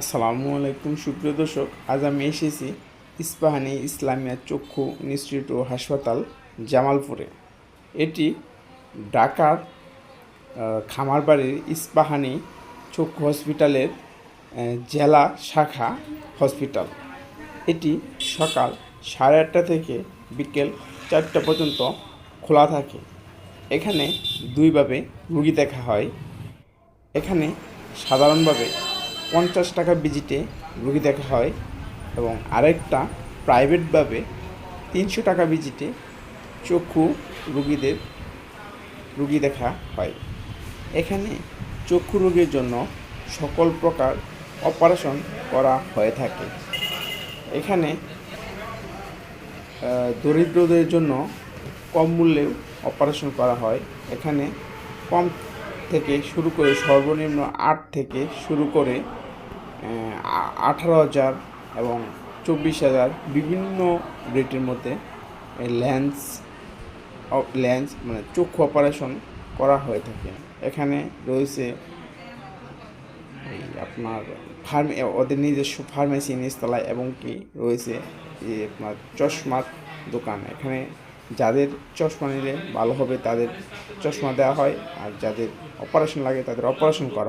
আসসালামু আলাইকুম, সুপ্রিয় দর্শক, আজ আমি এসেছি ইস্পাহানি ইসলামিয়া চক্ষু ইনস্টিটিউট ও হাসপাতাল জামালপুরে। এটি ঢাকার খামারবাড়ির ইস্পাহানি চক্ষু হসপিটালের জেলা শাখা হসপিটাল। এটি সকাল সাড়ে আটটা থেকে বিকেল চারটা পর্যন্ত খোলা থাকে। এখানে দুইভাবে রুগী দেখা হয়। এখানে সাধারণভাবে পঞ্চাশ টাকা ভিজিটে রুগী দেখা হয় এবং আরেকটা প্রাইভেটভাবে তিনশো টাকা ভিজিটে চক্ষু রুগীদের, রুগী দেখা হয়। এখানে চক্ষু রোগের জন্য সকল প্রকার অপারেশন করা হয়ে থাকে। এখানে দরিদ্রদের জন্য কম মূল্যেও অপারেশন করা হয়। এখানে কম থেকে শুরু করে সর্বনিম্ন আট থেকে শুরু করে আঠারো হাজার এবং চব্বিশ হাজার বিভিন্ন রেটের মধ্যে লেন্স লেন্স মানে চক্ষু অপারেশন করা হয়ে থাকে। এখানে রয়েছে এই আপনার ফার্ম, ওদের নিজস্ব ফার্মেসি নিচতলায় এবং কি রয়েছে এই আপনার চশমার দোকান। এখানে যাদের চশমা নিলে ভালো হবে তাদের চশমা দেওয়া হয়, আর যাদের অপারেশন লাগে তাদের অপারেশন করা